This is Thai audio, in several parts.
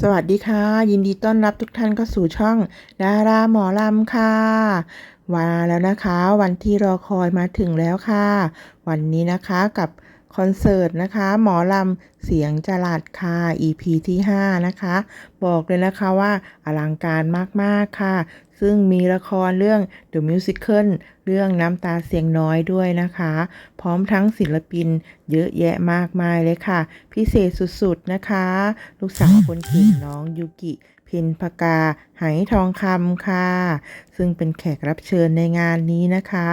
สวัสดีค่ะ ยินดีต้อนรับทุกท่านเข้าสู่ช่องดาราหมอลำค่ะมาแล้วนะคะ วันที่รอคอยมาถึงแล้วค่ะ วันนี้นะคะกับ คอนเสิร์ตนะคะ หมอลำเสียงจลัดค่ะ EP ที่ 5 นะคะ บอกเลยนะคะว่าอลังการมาก ๆ ค่ะ ซึ่งมีละครเรื่อง The Musical เรื่องน้ำตาเสียงน้อยด้วยนะคะ พร้อมทั้งศิลปินเยอะแยะมากมายเลยค่ะ พิเศษสุด ๆ นะคะ ลูกสาวคนเก่งน้องยูกิ พ็ญพกา ไหทองคำค่ะ ซึ่งเป็นแขกรับเชิญในงานนี้นะคะ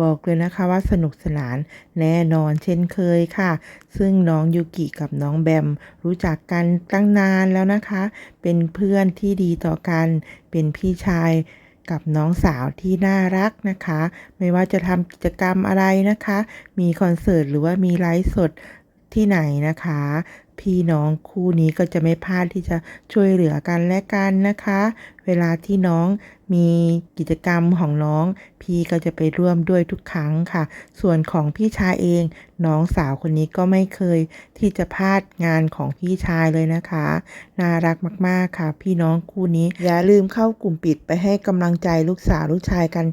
บอกเลยนะคะว่าสนุกสนานแน่นอนเช่นเคยค่ะ ซึ่งน้องยูกิกับน้องแบม รู้จักกันตั้งนานแล้วนะคะ เป็นเพื่อนที่ดีต่อกัน เป็นพี่ชายกับน้องสาวที่น่ารักนะคะ ไม่ว่าจะทำกิจกรรมอะไรนะคะ มีคอนเสิร์ตหรือว่ามีไลฟ์สด ที่ไหนนะคะ พี่น้องคู่นี้ก็จะไม่พลาดที่จะช่วยเหลือกันและกันนะคะ เวลาที่น้องมีกิจกรรมของน้อง พี่ก็จะไปร่วมด้วยทุกครั้งค่ะ ส่วนของพี่ชายเอง น้องสาวคนนี้ก็ไม่เคยที่จะพลาดงานของพี่ชายเลยนะคะ น่ารักมากๆค่ะ พี่น้องคู่นี้อย่าลืมเข้ากลุ่มปิดไปให้กำลังใจลูกสาวลูกชายกัน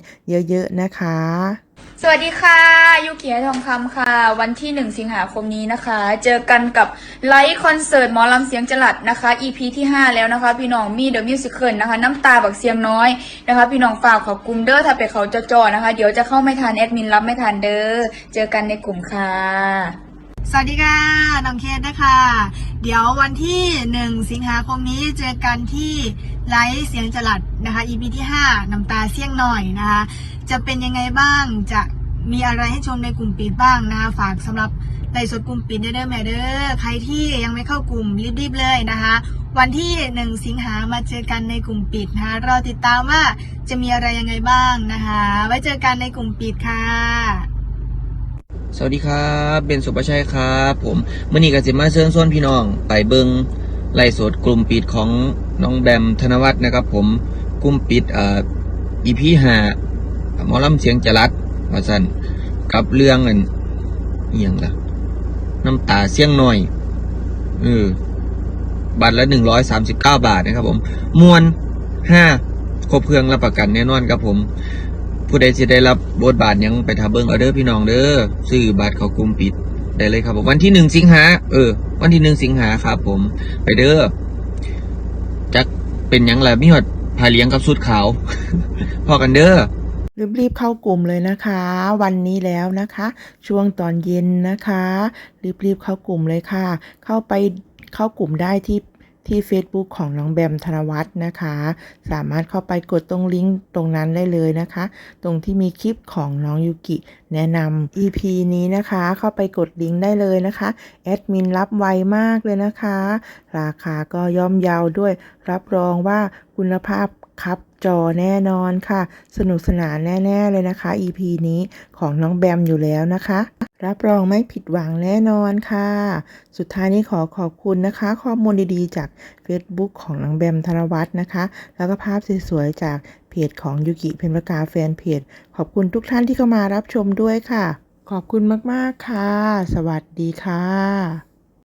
เยอะๆนะคะ สวัสดีค่ะยูกิไอทองคำค่ะ วันที่ 1 สิงหาคมนี้นะคะ เจอกันกับไลฟ์คอนเสิร์ตหมอลำเสียงจลัดนะคะ EP ที่ 5 แล้วนะคะ พี่น้องมีเดอะมิวสิคลนะคะ น้ำตาบักเสียงน้อยนะคะ พี่น้องฝากขอบกลุ่มเด้อถ้าไปเขาจอๆนะคะ เดี๋ยวจะเข้าไม่ทันแอดมินรับไม่ทันเด้อเจอกันในกลุ่มค่ะ สวัสดีค่ะน้องเคสนะคะ เดี๋ยววันที่1สิงหาคมนี้เจอกันที่ไลฟ์เสียงจลัดนะคะ EP ที่5น้ำตาเสี่ยงหน่อยนะคะ จะเป็นยังไงบ้างจะมีอะไรให้ชมในกลุ่มปิดบ้างนะคะฝากสำหรับไลฟ์สดกลุ่มปิดเด้อเด้อแม่เด้อใครที่ยังไม่เข้ากลุ่มรีบๆเลยนะคะ วันที่1สิงหามาเจอกันในกลุ่มปิดนะคะรอติดตามว่าจะมีอะไรยังไงบ้างนะคะ ไว้เจอกันในกลุ่มปิดค่ะ สวัสดีครับเบนสุประชัยครับ ผมเมื่อนี้ก็สิมาเชิญชวนพี่น้อง ไปเบิงไล่สดกลุ่มปิดของน้องแบมธนวัฒน์นะครับ ผมกลุ่มปิดเอ่ออีพีหาหมอลำเสียงจรัดว่าสันกับเรื่องอันเอียงละน้ำตาเสียงหน่อยเออบัตรละหนึ่งร้อยสามสิบเก้าบาทนะครับ ผม มวนห้าครบเครื่องรับประกันแน่นอนครับผม ผู้ใดจะได้รับบทบาทยังไปทาเบิ้งเอาเด้อพี่น้องเด้อซื้อบัตรเขากลุ่มปิดได้เลยครับผมวันที่หนึ่งสิงหาเออ วันที่หนึ่งสิงหาครับผม ไปเด้อจักเป็นยังล่ะมีหดพาเลี้ยงกับสุดขาว พอกันเด้อรีบๆเข้ากลุ่มเลยนะคะ วันนี้แล้วนะคะ ช่วงตอนเย็นนะคะ รีบๆเข้ากลุ่มเลยค่ะ เข้าไปเข้ากลุ่มได้ที่ ที่ Facebook ของน้องแบมธนวัฒน์นะคะ สามารถเข้าไปกดตรงลิงก์ตรงนั้นได้เลยนะคะ ตรงที่มีคลิปของน้องยูกิแนะนำ EP นี้นะคะ เข้าไปกดลิงก์ได้เลยนะคะแอดมินรับไวมากเลยนะคะ ราคาก็ย่อมเยาวด้วย รับรองว่าคุณภาพครับ จอแน่นอนค่ะ สนุกสนานแน่ ๆ เลยนะคะ EP นี้ของน้องแบมอยู่แล้วนะคะ รับรองไม่ผิดหวังแน่นอนค่ะ สุดท้ายนี้ขอขอบคุณนะคะ ข้อมูลดีๆ จาก Facebook ของน้องแบมธนวัฒน์นะคะ แล้วก็ภาพสวยๆ จากเพจของยูกิเพนประกาแฟนเพจ ขอบคุณทุกท่านที่เข้ามารับชมด้วยค่ะ ขอบคุณมากๆค่ะ สวัสดีค่ะ